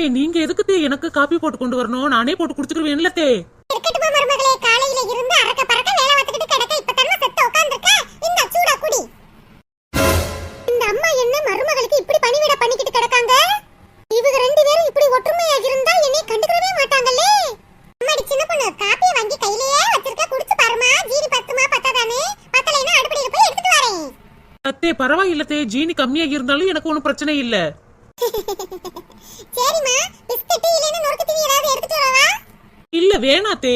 அத்தே நீங்க எதுக்கு தே எனக்கு காப்பி போட்டு கொண்டு வரணும்? நானே போட்டு குடுத்துருவேன்ல தே. இருக்கட்டுமா மருமகளே காலையில இருந்து அரக்க பறக்க வேலை பார்த்துக்கிட்டு கிடக்க இப்ப தானே செத்து உட்கார்ந்திருக்க? இந்த சூடா குடி. இந்த அம்மா என்ன மருமகளுக்கு இப்படி பணிவிட பண்ணிக்கிட்டு கிடக்காங்க? இவங்க ரெண்டு பேரும் இப்படி ஒற்றுமையா இருந்தா என்னை கண்டுக்கவே மாட்டாங்களே. அம்மாடி சின்ன பொண்ணு காப்பியை வாங்கி கையிலேயே வச்சிருக்க குடிச்சு பாருமா. ஜீனி பத்துமா பத்தாதானே? பத்தலைன்னா அடுப்படியில போய் எடுத்துட்டு வரேன். அத்தே பரவாயில்ல தே. ஜீனி கம்மியா இருந்தாலும் எனக்கு ஒன்றும் பிரச்சனை இல்ல. சரிம்மா பிஸ்கட் இல்லைன்னா நொறுக்கு தீனி ஏதாவது எடுத்துட்டு வரவா? இல்ல வேணா தே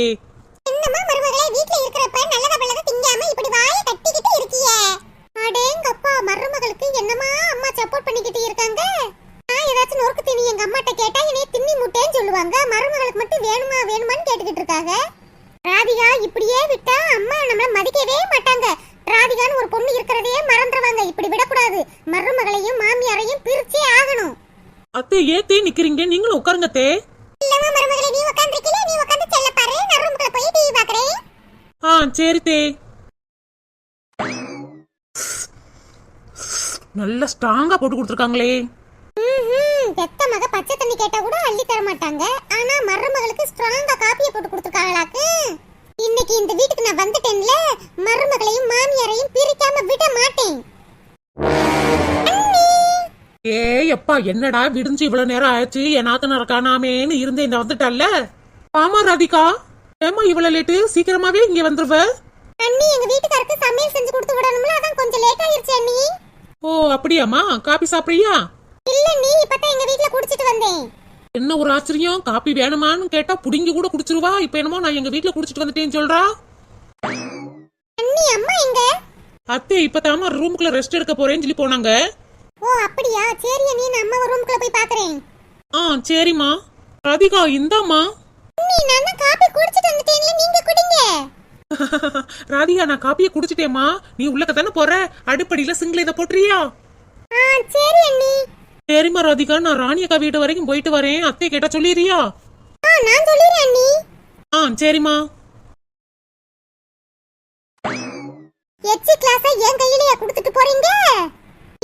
என்னம்மா மருமகளே வீட்ல இருக்கிறப்ப நல்லத பல்லத திங்காம இப்படி வாயை கட்டிக்கிட்டு இருக்கியே? அடேங்கப்பா மருமகளுக்கு என்னமா அம்மா சப்போர்ட் பண்ணிக்கிட்டு இருக்காங்க? நான் ஏதாச்சும் நொறுக்கு தீனி எங்க அம்மாட்ட கேட்டா என்னைய தின்னி முட்டேன்னு சொல்லுவாங்க. மருமகளுக்கு மட்டும் வேணுமா வேணுமான்னு கேட்டுக்கிட்டு இருக்காங்க. ராதிகா இப்படியே விட்டா அம்மா நம்மள மதிக்கவே மாட்டாங்க. ராதிகான்னு ஒரு பொண்ணு இருக்கிறதையே மறந்துடுவாங்க இப்படி விடக்கூடாது. மருமகளையும் மாமியாரையும் பிரிச்சே ஆகணும். அத்தே ஏன் தே நிக்கிறீங்க? நீங்களும் உட்காருங்க தே. இல்லம்மா மருமகளே நீ உட்காந்துருக்கீல நீ உட்காந்து செல்ல பாரு. நான் ரூமுக்குள்ள போய் டிவி பாக்குறேன் ஆ சரி தே. நல்ல ஸ்ட்ராங்கா போட்டு கொடுத்துருக்காங்களே. பெத்த மக பச்சை தண்ணி கேட்டா கூட அள்ளி தர மாட்டாங்க ஆனா மருமகளுக்கு ஸ்ட்ராங்கா காப்பியை போட்டு கொடுத்துருக்காங்களாக்கு. இன்னைக்கு இந்த வீட்டுக்கு நான் வந்துட்டேன்ல மருமகளையும் மாமியாரையும் பிரிக்காம விட மாட்டேன்! ஏய் அப்பா என்னடா விடிஞ்சு இவ்வளவு நேரம் ஆச்சு என் நாத்தனார் காணாமேன்னு இருந்தேன் இந்த வந்துட்டால ஆமா ராதிகா. ஏமா இவ்வளவு லேட்டு சீக்கிரமாவே இங்க வந்துருவ. அண்ணி எங்க வீட்டுக்காருக்கு சமையல் செஞ்சு கொடுத்து விடணும்ல அதான் கொஞ்சம் லேட் ஆயிருச்சு அண்ணி. ஓ அப்படியாம்மா? காபி சாப்பிடுறியா? இல்ல நீ இப்பதான் எங்க வீட்ல குடிச்சிட்டு வந்தேன். என்ன ஒரு ஆச்சரியம்? காபி வேணுமான்னு கேட்டா புடிங்கி கூட குடிச்சிருவா. இப்ப என்னமோ நான் எங்க வீட்ல குடிச்சிட்டு வந்துட்டேன்னு சொல்றா. அண்ணி அம்மா எங்க? அத்தை இப்பதாம்மா ரூமுக்குள்ள ரெஸ்ட் எடுக்க போறேன்னு சொல்லி போனாங்க. ஓ அப்படியா? சரி நான் அம்மா ரூமுக்குள்ள போய் பாக்குறேன். ஆ சரிம்மா. ராதிகா இந்தாம்மா. அண்ணி நான் தான் காபி குடிச்சிட்டு வந்துட்டேன்ல நீங்க குடிங்க. ராதிகா நான் காப்பியை குடிச்சிட்டேம்மா. நீ உள்ளக்க தானே போற? அடுப்படியில சிங்கிள் இதை போட்டுறியா ஆ சரி அண்ணி. சரிம்மா ராதிகா? நான் ராணி அக்கா வீட்டு வரைக்கும் போயிட்டு வரேன். அத்தை கேட்டா சொல்லிடுறியா? நான் சொல்லிடுறேன் அண்ணி. ஆ சரிம்மா. எச்சி கிளாஸ என் கையிலேயே கொடுத்துட்டு போறீங்க?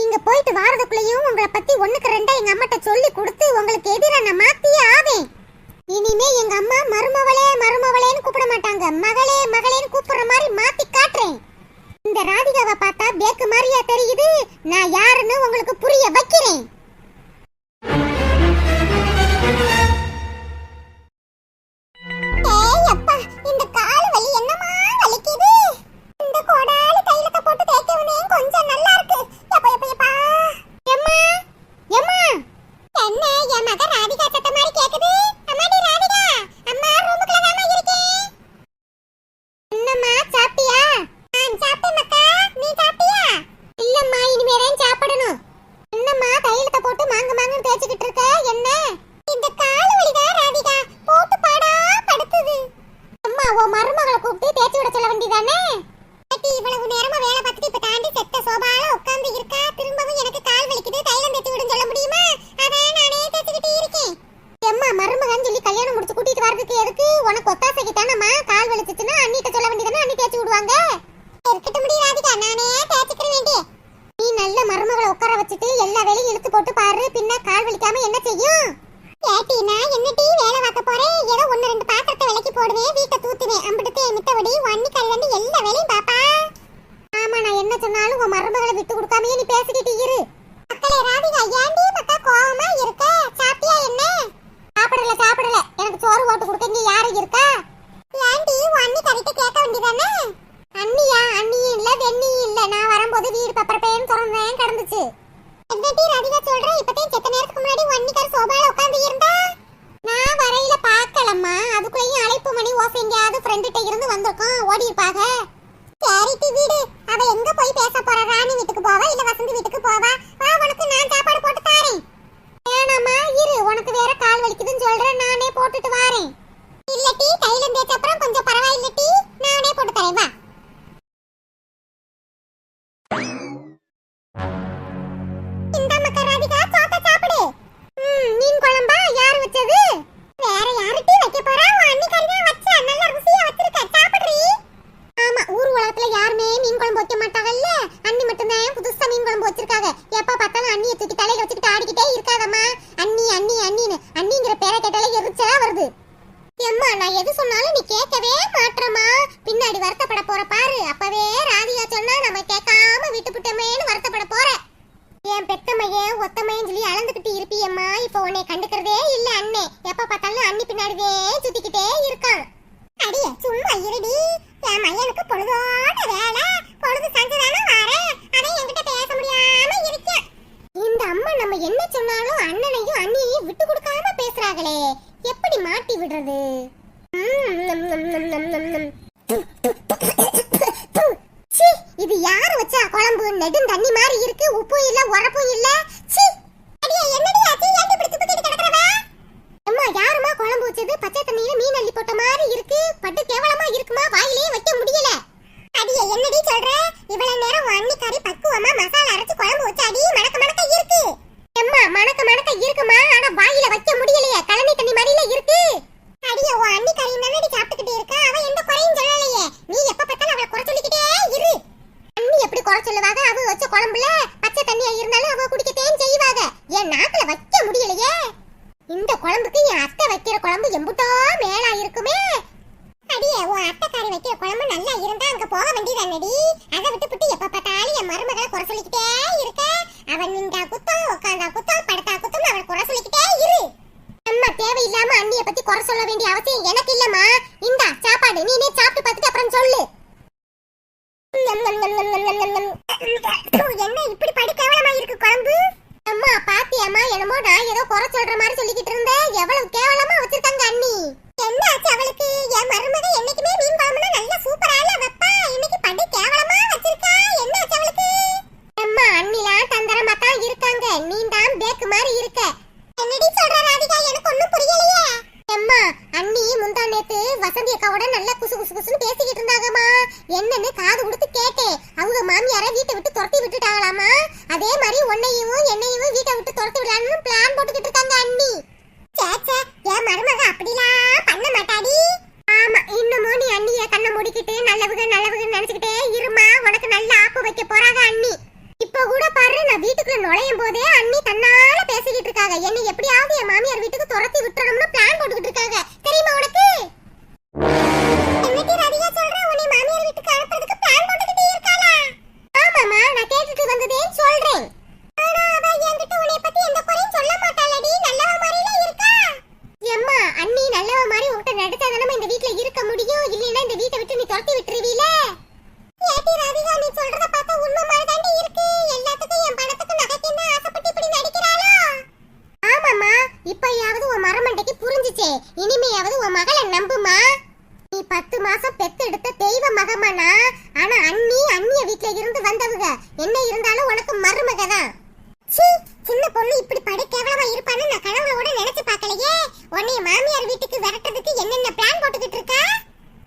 நீங்க போயிட்டு வாரதுக்குள்ளேயும் உங்களை பத்தி ஒண்ணுக்கு ரெண்டா எங்க அம்மாட்ட சொல்லி கொடுத்து உங்களுக்கு எதிரா நான் மாத்தியே ஆவேன். இனிமே எங்க அம்மா மருமவளே மருமவளேன்னு கூப்பிட மாட்டாங்க. மகளே மகளேன்னு கூப்பிடுற மாதிரி மாத்தி காட்டுறேன். இந்த ராதிகாவை பார்த்தா பேக்கு மாதிரியா தெரியுது. நான் யாருன்னு உங்களுக்கு புரிய வைக்கிறேன். என்ன என் மகன் ராதிகா சத்த மாதிரி கேக்குது அம்மாடி ராதிகா அம்மா ரூமுக்குள்ள தாமா இருக்கேன் என்னம்மா சாப்பிட்டியா நான் சாப்பிட்டேன் மக்கா நீ சாப்பிட்டியா இல்லம்மா இனிமே தான் சாப்பிடணும் என்னம்மா தைலத்தை போட்டு மாங்க மாங்கன்னு தேய்ச்சிக்கிட்டு இருக்க என்ன இந்த கால் வலிதான் ராதிகா போட்டு பாடா படுத்துது அம்மா உன் மருமகளை கூப்பிட்டு தேய்ச்சி விட சொல்ல வேண்டியதானே பாட்டி இவ்வளவு நேரமா வேலை பார்த்துட்டு இப்ப தாண்டி செத்த சோபால உட்கார்ந்து இருக்கா திரும்பவும் எனக்கு கால் வலிக்குது தைலம் தேய்ச்சி விடுன்னு சொல்ல முடியுமா அதான் நானே தேய்ச்சிக்கிட்டு இருக்கேன் அம்மா மருமகன் சொல்லி கல்யாணம் முடிச்சு கூட்டிட்டு வரதுக்கு எதுக்கு உனக்கு ஒத்தாசைக்கு தானம்மா கால் வலிச்சுச்சுன்னா அண்ணிட்ட சொல்ல வேண்டியதானே அண்ணி தேய்ச்சி விடுவாங்க இருக்கட்டும் முடியாதுக்கா நானே தேய்ச்சிக்கிற வேண்டிய நீ நல்ல மருமகளை உட்கார வச்சுட்டு எல்லா வேலையும் இழுத்து போட்டு பாரு. பின்ன கால் வலிக்காம என்ன செய்யும் ஏட்டி நான் என்ன டீ வேலை பார்க்க போறேன் ஏதோ ஒன்னு ரெண்டு பாத்திரத்தை விலைக்கு போடுவேன் வீட்டை தூத்துவேன் அம்பிடுத்து மித்தபடி வன்னி கல்யாண்டு எல்லா வேலையும் பாப்பா ஆமா நான் என்ன சொன்னாலும் உன் மருமகளை விட்டு கொடுக்காமயே நீ பேசிக்கிட்டு இரு மக்களே ராதிகா ஏன்டி மக்கா கோவமா இருக்க சாப்பிட்டியா என்ன சாப்பிடல சாப்பிடல எனக்கு சோறு ஓட்டு கொடுக்க இங்க யாரு இருக்கா ஏன்டி உன் அண்ணி கறிக்க கேட்க வேண்டியதானே அண்ணியா அண்ணியும் இல்ல வெண்ணியும் இல்ல நான் வரும்போது வீடு பப்பர பேன்னு திறந்தேன் கிடந்துச்சு என்னடி ராதிகா சொல்ற இப்பதான் செத்த நேரத்துக்கு முன்னாடி வன்னிக்கார சோபால உட்கார்ந்து இருந்தா நான் வரையில பார்க்கலம்மா அழைப்பு மணி ஓசை எங்கேயாவது ஃப்ரெண்டுகிட்ட இருந்து வந்திருக்கோம். ஓடி இருப்பாங்க சரிட்டி வீடு. அவ எங்க போய் பேச போறா? ராணி வீட்டுக்கு போவா? இல்ல வசந்தி வீட்டுக்கு போவா? நெடும் தண்ணி மாதிரி குழம்புக்கு என் அத்தை வைக்கிற குழம்பு எம்புட்டோ மேலா இருக்குமே அடியே உன் அத்தைக்காரி வைக்கிற குழம்பு நல்லா இருந்தா அங்க போக வேண்டியதானடி? அதை விட்டு புட்டு எப்ப பார்த்தாலும் என் மருமகளை குறை சொல்லிக்கிட்டே இருக்க. அவன் நின்றா குத்தம் உட்காந்தா குத்தம் படுத்தா குத்தம் அவள் குறை சொல்லிக்கிட்டே இரு. அம்மா தேவையில்லாம அண்ணிய பத்தி குறை சொல்ல வேண்டிய அவசியம் எனக்கு இல்லம்மா. இந்தா சாப்பாடு. நீனே சாப்பிட்டு பார்த்துட்டு அப்புறம் சொல்லு. என்ன இப்படி படி கேவலமா இருக்கு குழம்பு? அம்மா பாத்தியம்மா என்னமோ நான் ஏதோ குறை சொல்ற மாதிரி சொல்லிக்கிட்டு இருந்தேன் எவ்வளவு கேவலமா பண்ணணும்னு பிளான் போட்டுக்கிட்டு இருக்காங்க. என்ன இருந்தாலும் உனக்கு மருமக தான் சீ சின்ன பொண்ணு இப்படி படு கேவலமா இருப்பான்னு நான் கனவுல கூட நினைச்சு பார்க்கலையே. உன்னைய மாமியார் வீட்டுக்கு விரட்டுறதுக்கு என்னென்ன பிளான் போட்டுக்கிட்டு இருக்கா?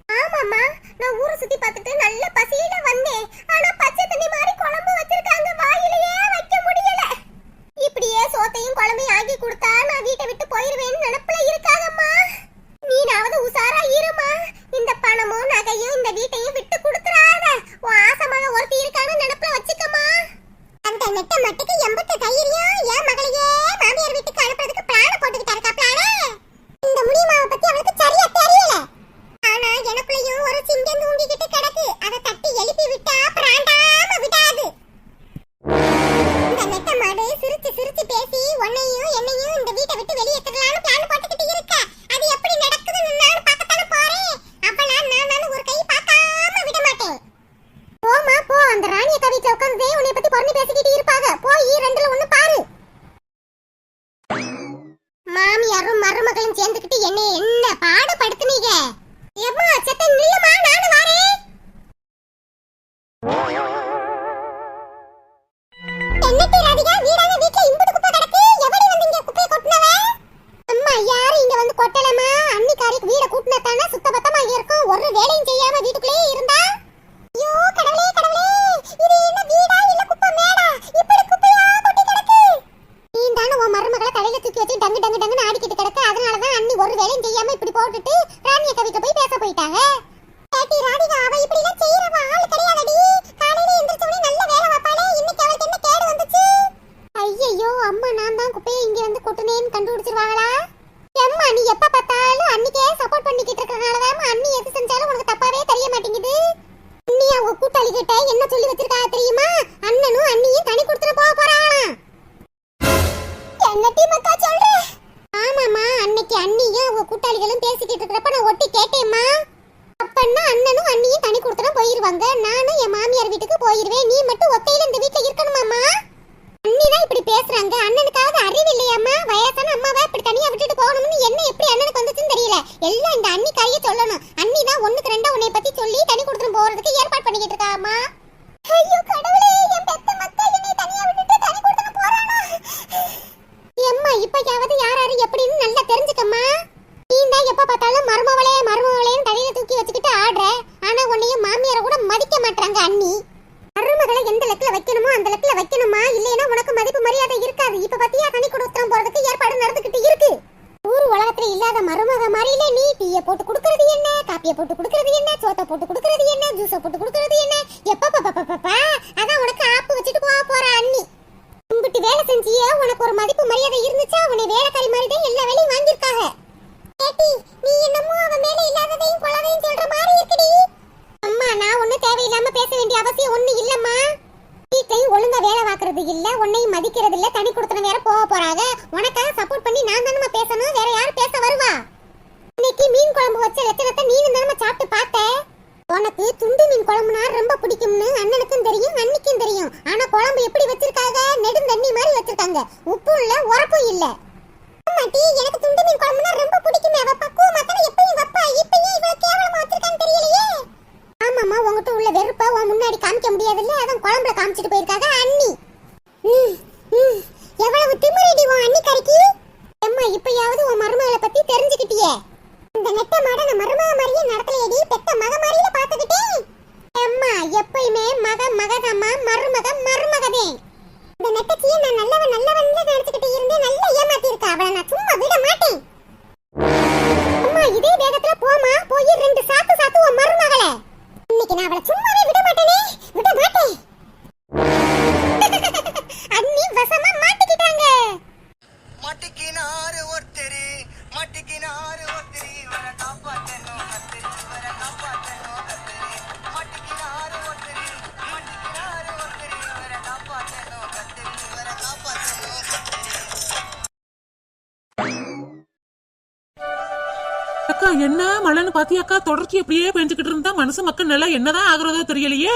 ஆமாமா நான் ஊரை சுத்தி பார்த்துட்டு நல்ல பசியில வந்தேன். ஆனா பச்சை தண்ணி மாதிரி குழம்பு வச்சிருக்காங்க வாயிலேயே வைக்க முடியல. இப்படியே சோத்தையும் குழம்பையும் ஆக்கி கொடுத்தா நான் வீட்டை விட்டு போயிருவேன்னு நினப்புல இருக்காதம்மா நீனாவது உசாரா இருமா. இந்த பணமும் நகையும் இந்த வீட்டையும் விட்டு கொடுத்துறாத. உன் ஆசமாக ஒருத்தி இருக்கான்னு நினப்புல வச்சுக்கமா அந்த நெட்ட மட்டுக்கு எம்புட்டு தைரியம் என் மகளையே மாமியார் வீட்டுக்கு அனுப்புறதுக்கு பிளான போட்டுக்கிட்டாருக்கா பிளான இந்த முடியுமாவை பத்தி அவளுக்கு சரியா தெரியும். கூட்டாளி கிட்ட என்ன சொல்லி வச்சிருக்கா தெரியுமா? அண்ணனும் அண்ணியும் தனி கொடுத்துட்டு போக போறாங்களாம். என்னட்டி மக்கா சொல்ற? ஆமாமா அன்னைக்கு அண்ணியும் அவங்க கூட்டாளிகளும் பேசிக்கிட்டு இருக்கிறப்ப நான் ஒட்டி கேட்டேம்மா. அப்பன்னா அண்ணனும் அண்ணியும் தனி கொடுத்துட்டு போயிருவாங்க. நானும் என் மாமியார் வீட்டுக்கு போயிருவேன். நீ மட்டும் ஒத்தையில இந்த வீட்டுல இருக்கணுமாமா இப்பயாவது யார் யாரு எப்படின்னு நல்லா தெரிஞ்சுக்கம்மா நீ தான் எப்ப பார்த்தாலும் மருமவளே மருமவளேன்னு தலையில தூக்கி வச்சுக்கிட்டு ஆடுற ஆனா உன்னையும் மாமியார கூட மதிக்க மாட்டாங்க அண்ணி மருமகளை எந்த லெக்கில வைக்கணுமோ அந்த லெக்கில வைக்கணுமா இல்லைன்னா உனக்கு மதிப்பு மரியாதை இருக்காது இப்ப பத்தியா தனி கொடுத்துறம் போறதுக்கு ஏற்பாடு நடந்துகிட்டு இருக்கு ஊர் உலகத்துல இல்லாத மருமக மாதிரில நீ டீய போட்டு குடுக்கறது என்ன காப்பிய போட்டு குடுக்கறது என்ன சோத்த போட்டு குடுக்கறது என்ன ஜூஸ போட்டு குடுக்கறது என்ன எப்ப பாப்பா அதான் உனக்கு ஆப்பு வச்சுட்டு போக போற அண்ணி கும்பிட்டு வேலை செஞ்சியே உனக்கு ஒரு மதிப்பு மரியாதை இருந்துச்சா உன்னை வேலைக்காரி மாதிரி தான் எல்லா வேலையும் வாங்கியிருக்காங்க ஏட்டி நீ என்னமோ அவ மேல இல்லாததையும் கொள்ளதையும் சொல்ற மாதிரி இருக்குடி அம்மா நான் ஒண்ணு தேவையில்லாம பேச வேண்டிய அவசியம் ஒண்ணு இல்லம்மா வீட்டையும் ஒழுங்கா வேலை பார்க்கறது இல்ல உன்னையும் மதிக்கிறது இல்ல தனி கொடுத்தன வேற போக போறாங்க உனக்காக சப்போர்ட் பண்ணி நான் தானமா பேசணும் வேற யார் பேச வருவா இன்னைக்கு மீன் குழம்பு வச்ச லட்சணத்தை நீ தானமா சாப்பிட்டு பார்த்த உனக்கு துண்டு மீன் குழம்புனா ரொம்ப பிடிக்கும்னு அண்ணனுக்கும் தெரியும் அண்ணிக்கும் தெரியும் ஆனா குழம்பு எப்படி வச்சிருக்காங்க நெடுந்தண்ணி மாதிரி வச்சிருக்காங்க உப்பும் இல்ல உரப்பும் இல்ல மாட்டி எனக்கு துண்டு மீன் குழம்புனா ரொம்ப பிடிக்குமே அவ பக்குவமா தானே எப்பயும் வப்பா இப்பயும் இவ்வளவு கேவலமா வச்சிருக்கான்னு தெரியலையே ஆமாம்மா உங்ககிட்ட உள்ள வெறுப்ப உன் முன்னாடி காமிக்க முடியாதுல்ல அதான் குழம்புல காமிச்சிட்டு போயிருக்காங்க அண்ணி ம், ம். எவ்வளவு திமிரடி உன் அண்ணி கறிக்கு அம்மா இப்பயாவது உன் மருமகளை பத்தி இந்த நெட்ட மாட நான் மருமக மாதிரியே நடத்தலையடி. பெத்த மக மாதிரியில பாத்துக்கிட்டேன் அம்மா எப்பயுமே மக மகதம்மா மருமக மருமகதே. இந்த நெட்டச்சியை நான் நல்லவன் நல்லவன் நினைச்சுக்கிட்டு இருந்தேன். நல்லா ஏமாத்தி இருக்கா அவளை நான் சும்மா விட மாட்டேன். அம்மா இதே வேகத்துல போமா போய் ரெண்டு சாத்து சாத்து உன் மருமகளை. இன்னைக்கு நான் அவளை சும்மாவே விட மாட்டேனே. விட மாட்டேன். அக்கா என்ன? மழைன்னு பாத்தியாக்கா தொடர்ச்சி அப்படியே பெஞ்சுக்கிட்டு இருந்தா மனசு மக்கள் நல்லா என்னதான் ஆகுறதோ தெரியலையே.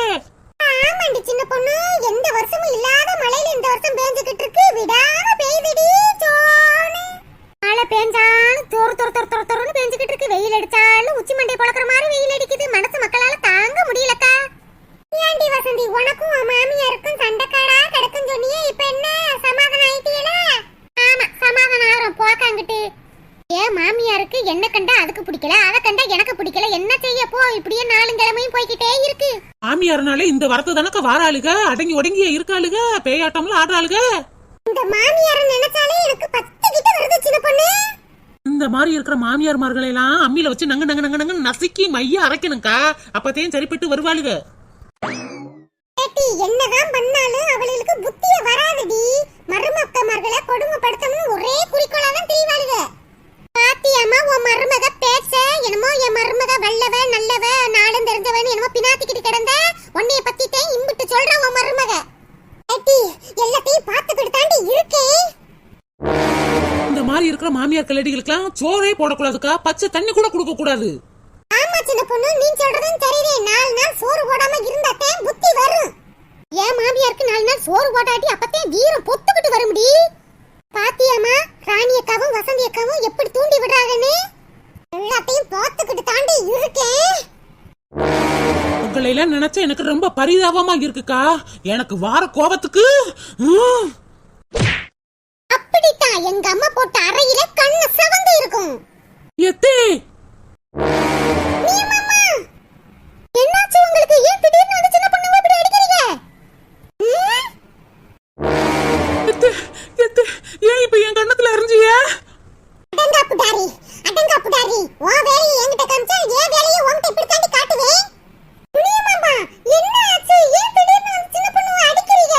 ஆமாண்டி சின்ன பொண்ணு. எந்த வருஷமும் இல்லாத மழையில இந்த வருஷம் பேஞ்சுக்கிட்டு இருக்கு. விடாம பெய்யுதுடி சோனு. மழை பேஞ்சாலும் தோறு தோறு தோறு தோறு தோறுன்னு பேஞ்சுக்கிட்டு இருக்கு. வெயில் அடிச்சாலும் உச்சி மண்டை பொழக்கிற மாதிரி வெயில் அடிக்குது. மனசு மக்களால தாங்க முடியலக்கா. ஏண்டி வசந்தி உனக்கும் உன் மாமியாருக்கும் சண்டைக்காடா கிடக்கும் சொன்னியே இப்ப என்ன சமாதானம் ஆயிட்டீங்களா ஆமா சமாதானம் ஆகிறோம் போக்காங்கிட்டு ஏன் மாமியாருக்கு என்ன கண்டா அதுக்கு பிடிக்கல அதை கண்டா எனக்கு பிடிக்கல. என்ன செய்ய? போ இப்படியே நாலுங்கிழமையும் போய்கிட்டே இருக்கு. மாமியார்னாலே இந்த வரத்து தானக்கா வாராளுக? அடங்கி ஒடங்கிய இருக்காளுக? பேயாட்டம்ல ஆடுறாளுக? இந்த மாமியார நினைச்சாலே எனக்கு பத்து கிட்ட வருது சின்ன பொண்ணு. இந்த மாதிரி இருக்கிற மாமியார்மார்களை எல்லாம் அம்மியில வச்சு நங்க நங்க நங்க நங்க நசுக்கி மைய அரைக்கணும்க்கா. அப்பத்தையும் சரிப்பட்டு வருவாளுக. ஏட்டி என்னதான் பண்ணாலும் அவளுக்கு புத்திய வராதுடி. மருமக்கமார்களை கொடுமைப்படுத்தணும்னு ஒரே குறிக்கோளா தான் தெரியவாளுக பாத்தியாமா உன் மருமக பேச்ச என்னமோ என் மருமக வல்லவ நல்லவ நாளும் தெரிஞ்சவன் என்னமோ பினாத்திக்கிட்டு கிடந்த உன்னைய பத்தி தான் இம்பிட்டு சொல்ற உன் மருமக. ஏட்டி எல்லாத்தையும் பார்த்துக்கிட்டு தாண்டி இருக்கேன் இந்த மாதிரி இருக்கிற மாமியார் கல்லடிகளுக்கெல்லாம் சோறே போடக்கூடாதுக்கா பச்சை தண்ணி கூட கொடுக்க கூடாது ஆமா சின்ன பொண்ணு நீ சொல்றதும் சரிதே. நாலு நாள் சோறு போடாம இருந்தாத்தே புத்தி வரும். ஏன் மாமியாருக்கு நாலு நாள் சோறு போட்டாட்டி அப்பத்தே வீரம் பொத்துக்கிட்டு வரும்டி? பாத்தியாமா ராணி அக்காவும் வசந்தி அக்காவும் எப்படி தூண்டி விடுறாங்கன்னு? எல்லாத்தையும் பார்த்துக்கிட்டு தாண்டி இருக்கேன். உங்களை எல்லாம் நினைச்சா எனக்கு ரொம்ப பரிதாபமா இருக்குக்கா. எனக்கு வார கோபத்துக்கு அப்படித்தான் எங்க அம்மா போட்ட அறையில கண்ணு சவந்து இருக்கும். எத்தே நீ மாமா என்னாச்சு உங்களுக்கு ஏன் திடீர்னு வந்து சின்ன பொண்ணு இப்படி அடிக்கிறீங்க ம்? எத்தே எத்தே ஏன் இப்ப என் கண்ணத்துல அறிஞ்சிய அடங்கா புடாரி அடங்கா புடாரி உன் வேலையை என்கிட்ட காமிச்சா என் வேலையை உன்கிட்ட இப்படி தாண்டி காட்டுவேன் புனியமாமா என்ன ஆச்சு ஏன் திடீர்னு வந்து சின்ன பொண்ணு அடிக்கிறீங்க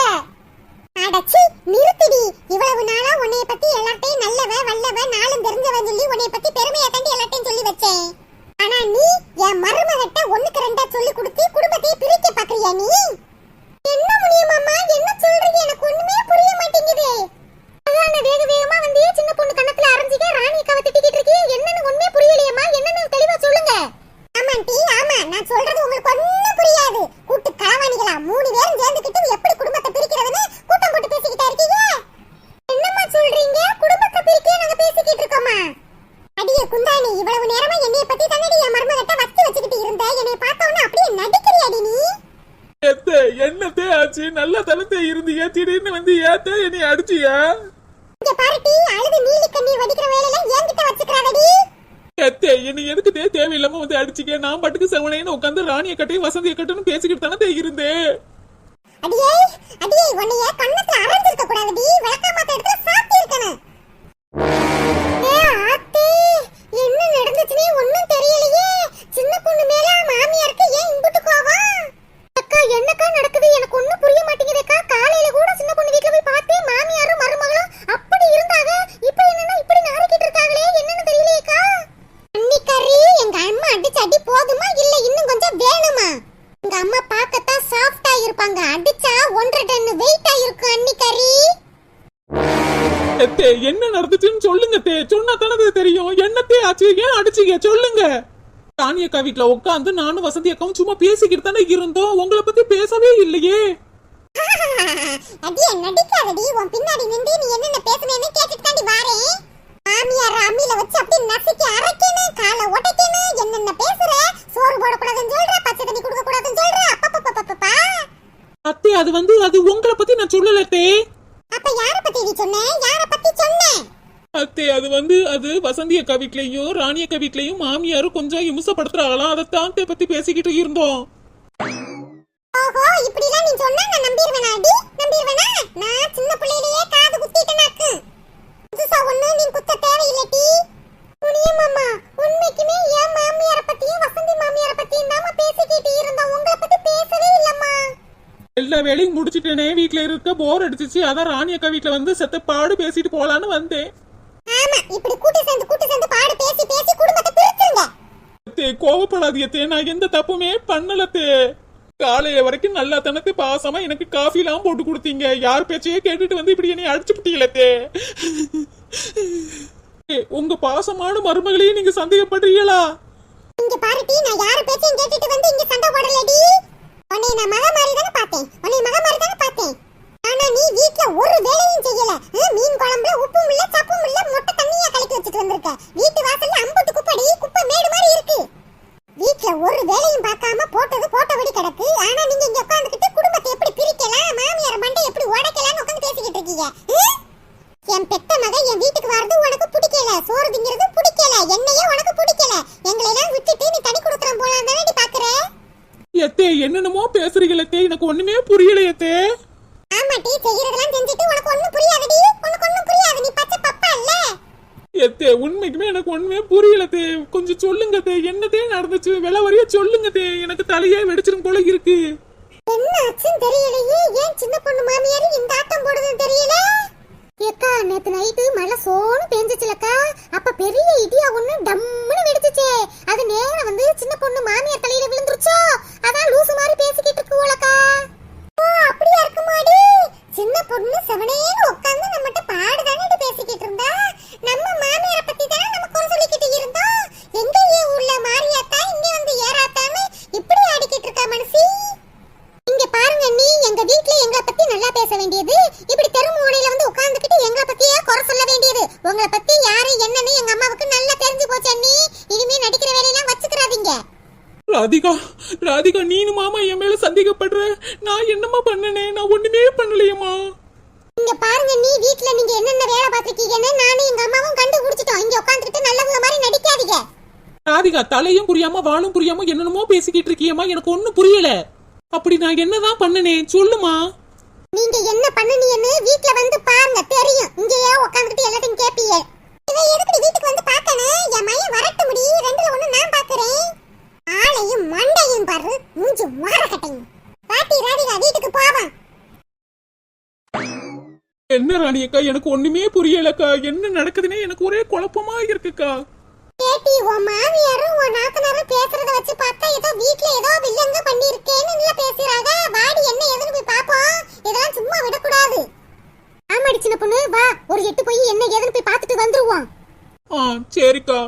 அடச்சி நிறுத்திடி இவ்வளவு நாளா உன்னைய பத்தி எல்லார்ட்டையும் நல்லவ வல்லவ நாளும் தெரிஞ்சவன் சொல்லி உன்னைய பத்தி பெருமையா தாண்டி எல்லார்ட்டையும் சொல்லி பத்தி தானடி என் மருமகிட்ட வச்சு வச்சுக்கிட்டு இருந்த என்னை பார்த்த உடனே அப்படியே நடிக்கிறியாடி நீ எத்தே என்னத்தே ஆச்சு நல்ல தளத்தே இருந்தீங்க திடீர்னு வந்து ஏத்தே என்னை அடிச்சியா இங்க பாருடி அழுது நீலி கண்ணீர் வடிக்கிற வேலையில என்கிட்ட வச்சுக்கிறாதடி எத்தே என்னை எதுக்குதே தேவையில்லாம வந்து அடிச்சிக்க நான் பாட்டுக்கு செவனேன்னு உட்காந்து ராணிய கட்டையும் வசந்திய கட்டணும் பேசிக்கிட்டு தானே இருந்தேன் அடியே அடியே உன்னைய கண்ணத்துல அரைஞ்சிருக்க கூடாதுடி. இடத்துல சாத்தி இருக்கணும். என்ன நடந்துச்சுனே ஒண்ணும் தெரியலையே சின்ன பொண்ணு மேல மாமியாருக்கு ஏன் இம்புட்டு கோவம் அக்கா என்னக்கா நடக்குது எனக்கு ஒண்ணும் புரிய மாட்டேங்குதேக்கா காலையில கூட சின்ன பொண்ணு வீட்ல போய் பார்த்தேன் மாமியாரும் மருமகளும் அப்படி இருந்தாங்க இப்போ என்னன்னா இப்படி நாரிக்கிட்டு இருக்காங்களே என்னன்னு தெரியலையேக்கா அன்னிக்கறி எங்க அம்மா அடிச்சு அடி போதுமா இல்ல இன்னும் கொஞ்சம் வேணுமா எங்க அம்மா பார்க்கத்தான் சாஃப்டா இருப்பாங்க அடிச்சா ஒன்றரை டன் வெயிட்டா இருக்கும் அன்னிக்கறி எத்தே என்ன நடந்துச்சுன்னு சொல்லுங்க தே சொன்னா தானே தெரியும் என்னத்தே ஆச்சு ஏன் அடிச்சீங்க. சொல்லுங்க. ராணி அக்கா வீட்ல உட்காந்து நானும் வசந்தி அக்காவும் சும்மா பேசிக்கிட்டு தானே இருந்தோம். உங்களை பத்தி பேசவே இல்லையே. அடியே நடிக்காதடி. உன் பின்னாடி நின்று நீ என்னென்ன பேசுனேன்னு கேட்டுட்டு தாண்டி வாரேன். மாமியார் அம்மியில வச்சு அப்படியே நசுக்கி அரைக்கணும் காலை உடைக்கணும். என்னென்ன பேசுற? சோறு போடக்கூடாதுன்னு சொல்ற பச்சை தண்ணி கொடுக்க கூடாதுன்னு சொல்ற அப்பப்பப்பப்பப்பா அத்தே அது வந்து அது உங்களை பத்தி நான் சொல்லல அத்தே. அப்ப யார பத்தி நீ சொன்ன? யார பத்தி சொன்ன? அத்தே அது வந்து அது வசந்தி அக்கா வீட்லயும் ராணி அக்கா வீட்லயும் மாமியாரும் கொஞ்சம் இம்சப்படுத்துறாங்களாம் அதைத்தான் அத்தை பத்தி பேசிக்கிட்டு இருந்தோம். ஓஹோ இப்படி எல்லாம் நீ சொன்னா நான் நம்பிடுவேனா அடி? நம்பிடுவேனா நான் சின்ன பிள்ளையிலேயே காது குத்திட்டேனாக்கு புதுசா ஒண்ணு நீ குத்த தேவையில்லடி புனியம்மா உண்மைக்குமே என் மாமியார பத்தியும் வசந்தி மாமியார பத்தியும் தாம பேசிக்கிட்டு இருந்தோம். உங்களை பத்தி பேசவே இல்லம்மா. எல்லா வேலையும் முடிச்சிட்டேனே வீட்ல இருக்க போர் அடிச்சிச்சு. அதான் ராணி அக்கா வீட்ல வந்து செத்த பாடு பேசிட்டு போலான்னு வந்தேன் ஆமா இப்படி கூட்டி சேர்ந்து கூட்டி சேர்ந்து பாடு பேசி பேசி குடும்பத்தை பிரிச்சுங்க அத்தே பண்ணாதியத்தே நான் எந்த தப்புமே பண்ணலத்தே. காலையில வரைக்கும் நல்லா தனத்து பாசமா எனக்கு காஃபி எல்லாம் போட்டு கொடுத்தீங்க. யார் பேச்சையே கேட்டுட்டு வந்து இப்படி என்னை அடிச்சு விட்டீங்களே உங்க பாசமான மருமகளையும் நீங்க சந்தேகப்படுறீங்களா? இங்க பாருடி நான் யார பேச்சையும் கேட்டுட்டு வந்து இங்க சண்டை போடலடி உன்னை நான் மக மாதிரி தானே பார்த்தேன் உன்னை மக மாதிரி தானே பார்த்தேன் ஆனா நீ வீட்ல ஒரு வேலையும் செய்யல ஹம், மீன் குழம்புல உப்பும் இல்ல சப்பும் இல்ல மொட்டை தண்ணியா கலக்கி வச்சுட்டு வந்திருக்க வீட்டு வாசல்ல அம்புட்டு குப்படி குப்பை மேடு மாதிரி இருக்கு வீட்ல ஒரு வேலையும் பார்க்காம போட்டது போட்டபடி கிடக்கு ஆனா நீங்க இங்க உட்கார்ந்துகிட்டு குடும்பத்தை எப்படி பிரிக்கலாம் மாமியார் மண்டை எப்படி உடைக்கலாம்னு உட்கார்ந்து பேசிக்கிட்டு இருக்கீங்க ஹம்? என் பெத்த மக என் வீட்டுக்கு வரது உனக்கு பிடிக்கல சோறு திங்கிறது பிடிக்கல என்னையே உனக்கு பிடிக்கல எங்களை எல்லாம் விட்டுட்டு நீ தனி கொடுக்குறோம் போலாம் தானே பாக்குற எத்தே என்னென்னமோ பேசுறீங்களே எனக்கு ஒண்ணுமே புரியலையத்தே ஆமாட்டி செய்யறதெல்லாம் செஞ்சுட்டு உனக்கு ஒண்ணும் புரியாதடி உனக்கு ஒண்ணும் புரியாது நீ பச்சை பப்பா இல்ல உண்மைக்குமே எனக்கு ஒண்ணுமே தே. கொஞ்சம் சொல்லுங்க தே. என்னத்தே நடந்துச்சு? வில வரைய சொல்லுங்கத்தே எனக்கு தலையே வெடிச்சிரும் போல இருக்கு. என்ன ஆச்சுன்னு தெரியலையே. ஏன் சின்ன பொண்ணு மாமியார் இந்த ஆட்டம் போடுதுன்னு தெரியல? ஏக்கா நேத்து நைட்டு மழை சோனு பேஞ்சிச்சுலக்கா. அப்ப பெரிய இடியா ஒண்ணு டம்முன்னு வெடிச்சுச்சே. அது நேரா வந்து சின்ன பொண்ணு மாமியார் தலையில விழுந்துருச்சோ அதான் லூசு மாதிரி பேசிக்கிட்டு இருக்குவோலக்கா ஓ அப்படியா இருக்குமாடி சின்ன பொண்ணு செவனேன்னு உட்கார்ந்து நம்மகிட்ட பாடுதானே பேசிக்கிட்டு இருந்தா நம்ம மாமியாரை பத்தி தானே நம்ம குறை சொல்லிக்கிட்டு இருந்தோம் எங்க ஏன் உள்ள மாரியாத்தா இங்க வந்து ஏறாத்தான்னு இப்படி ஆடிக்கிட்டு இருக்கா மனசி. இங்க பாருங்க நீ எங்க வீட்ல எங்களை பத்தி நல்லா பேச வேண்டியது. இப்படி தெரு மூலையில வந்து உட்கார்ந்துகிட்டு எங்களை பத்தியே குறை சொல்ல வேண்டியது. உங்களை பத்தி யாரு என்னன்னு எங்க அம்மாவுக்கு நல்லா தெரிஞ்சு போச்சு அண்ணி. இனிமே நடிக்கிற வேலையெல்லாம் வச்சுக்கிறாதீங்க. ராதிகா ராதிகா நீனு மாமா என் மேல சந்தேகப்படுற? நான் என்னம்மா பண்ணனே? நான் ஒண்ணுமே பண்ணலையம்மா. ராதிகா தலையும் புரியாம வாழும் புரியாம என்னென்னமோ பேசிக்கிட்டு இருக்கியம்மா. எனக்கு ஒண்ணும் புரியல. அப்படி நான் என்னதான் பண்ணனே சொல்லுமா. நீங்க என்ன பண்ணுனீங்கன்னு வீட்ல வந்து பாருங்க தெரியும். இங்கேயே உட்கார்ந்துட்டு எல்லாத்தையும் கேப்பீங்க. இவ எதுக்கு வீட்டுக்கு வந்து பார்க்கணும் என் மையம் வரட்டு முடி ரெண்டுல ஒண்ணு நான் பாக்குறேன் ஆளையும் மண்டையும் பாரு மூஞ்சி மாறக்கட்டையும் பாட்டி ராதிகா வீட்டுக்கு போவான் என்ன ராணி அக்கா எனக்கு ஒண்ணுமே புரியலக்கா. என்ன நடக்குதுன்னே எனக்கு ஒரே குழப்பமா இருக்குக்கா. கேட்டி உன் மாமியாரும் உன் நாத்தனாரும் பேசுறத வச்சு பார்த்தா ஏதோ வீட்ல ஏதோ வில்லங்க பண்ணிருக்கேன்னு இல்ல பேசுறாங்க. வாடி என்ன ஏதுன்னு போய் பாப்போம் இதெல்லாம் சும்மா விடக்கூடாது. ஆமாடி சின்ன பொண்ணு வா ஒரு எட்டு போய் என்ன ஏதுன்னு போய் பார்த்துட்டு வந்துருவோம். ஆ சரிக்கா.